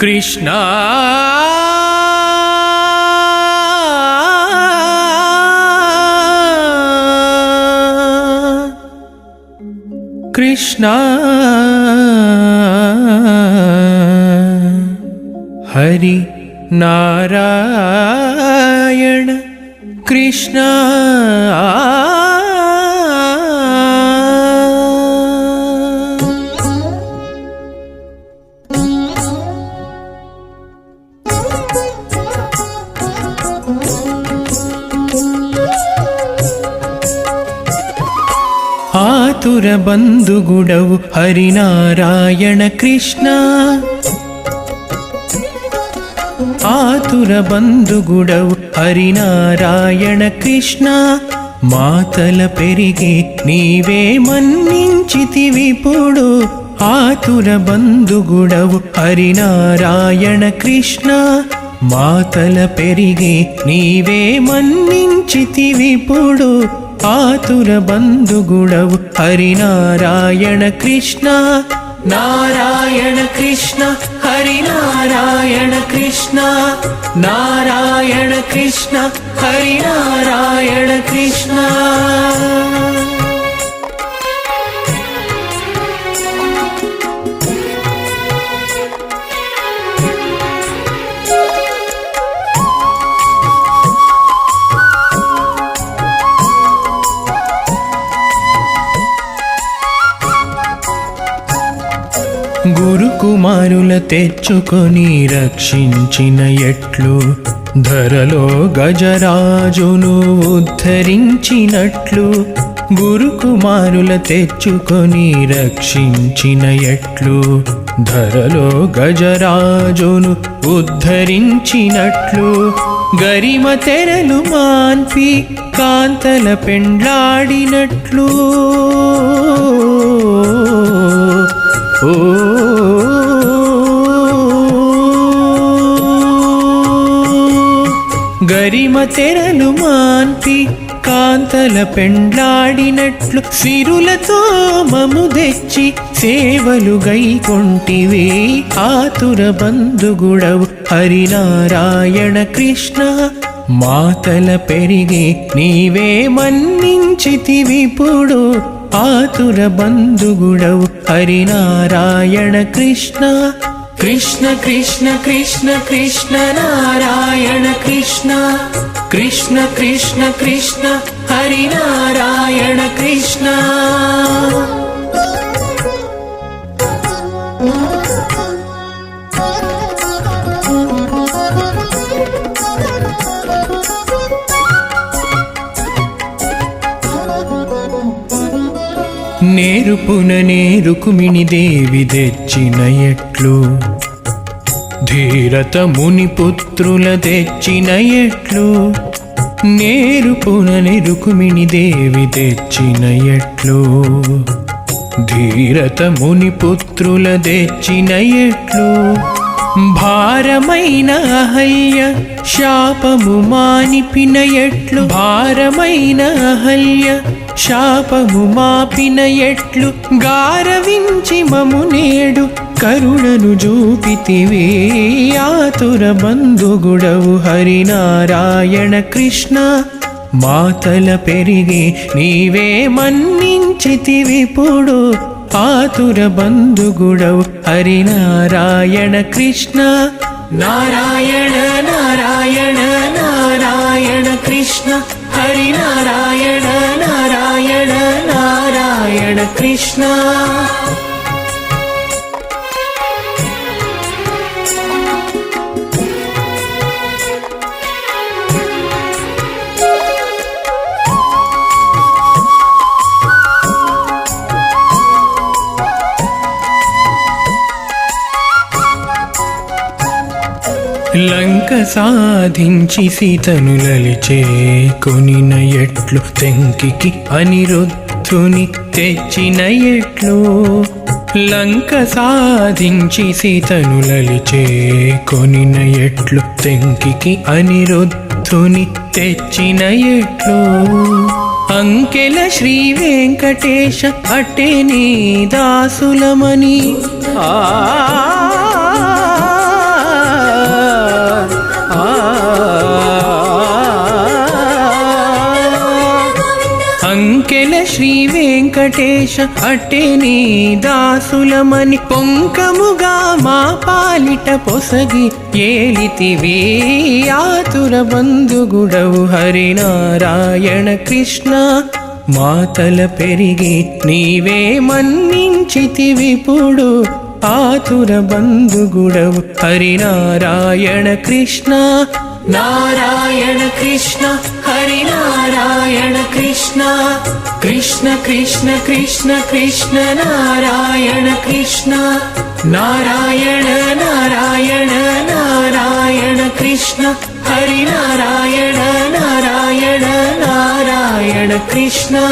కృష్ణ కృష్ణ హరి నారాయణ కృష్ణ మధుర బంధుగుడవు హరినారాయణ కృష్ణ. ఆతుర బంధుగుడవు హరినారాయణ కృష్ణ. మాతల పెరిగి నీవే మన్నించితివిపుడు ఆతుర బంధుగుడవు హరినారాయణ కృష్ణ. మాతల పెరిగి నీవే మన్నించితివిపుడు ఆతుర బంధుగుడవు హరినారాయణ కృష్ణ నారాయణ కృష్ణ హరినారాయణ కృష్ణ నారాయణ కృష్ణ హరినారాయణ కృష్ణ గురుకుమారుల తెచ్చుకొని రక్షించిన ఎట్లు ధరలో గజరాజును ఉద్ధరించినట్లు గురుకుమారుల తెచ్చుకొని రక్షించిన ఎట్లు ధరలో గజరాజును ఉద్ధరించినట్లు గరిమ తెరలు మాన్పి కాంతల పెండ్లాడినట్లు. ఓ గరిమ తెరలు మాంతి కాంతల పెండ్లాడినట్లు సిరులతో మము తెచ్చి సేవలు గైకొంటివే ఆతుర బంధుగుడవు హరినారాయణ కృష్ణ మాతల పెరిగి నీవే మన్నించితివిప్పుడు ఆతుర బంధుగుడవు హరినారాయణ కృష్ణ కృష్ణ కృష్ణ కృష్ణ కృష్ణ నారాయణ కృష్ణ. కృష్ణ కృష్ణ కృష్ణ హరినారాయణ కృష్ణ. నేరుపున నేరుకుమిణిదేవి తెచ్చిన ఎట్లు. ధీరత ముని పుత్రుల తెచ్చిన ఎట్లు. నేరుపున నెరుకుమిని దేవి తెచ్చిన ఎట్లు. ధీరత ముని పుత్రుల తెచ్చిన ఎట్లు. భారమైన అహల్య శాపము మానిపిన ఎట్లు. భారమైన అహల్య శాపము మాపిన ఎట్లు గారవించి మము నేడు కరుణను చూపితివే ఆతుర బంధుగుడవు హరినారాయణ కృష్ణ మాతల పెరిగి నీవే మన్నించితివిపుడు ఆతుర బంధుగుడవు హరినారాయణ కృష్ణ నారాయణ నారాయణ నారాయణ కృష్ణ హరినారాయణ నారాయణ నారాయణ కృష్ణ లంక సాధించి సీతను లలిచే కొనిన ఎట్లు తెంకికి అనిరుద్ధ అనిరుద్ధుని తెచ్చిన ఎట్లు లంక సాధించి సీతను లలిచే కొనిన ఎట్లు తెంకికి అనిరుద్ధుని తెచ్చిన ఎట్లు. అంకెల శ్రీ వెంకటేశ అటే నీ దాసులమని. ఆ వెంకటేశ అట్టే నీ దాసులమని పొంకముగా మా పాలిట పొసగి ఏలితివి ఆతుర బంధుగుడవు హరినారాయణ కృష్ణ. మాతల పెరిగి నీవే మన్నించితివిపుడు ఆతుర బంధుగుడవు హరినారాయణ కృష్ణ. नारायण कृष्ण हरिनारायण कृष्ण कृष्ण कृष्ण कृष्ण कृष्ण नारायण कृष्ण नारायण नारायण नारायण कृष्ण हरिनारायण नारायण नारायण कृष्ण।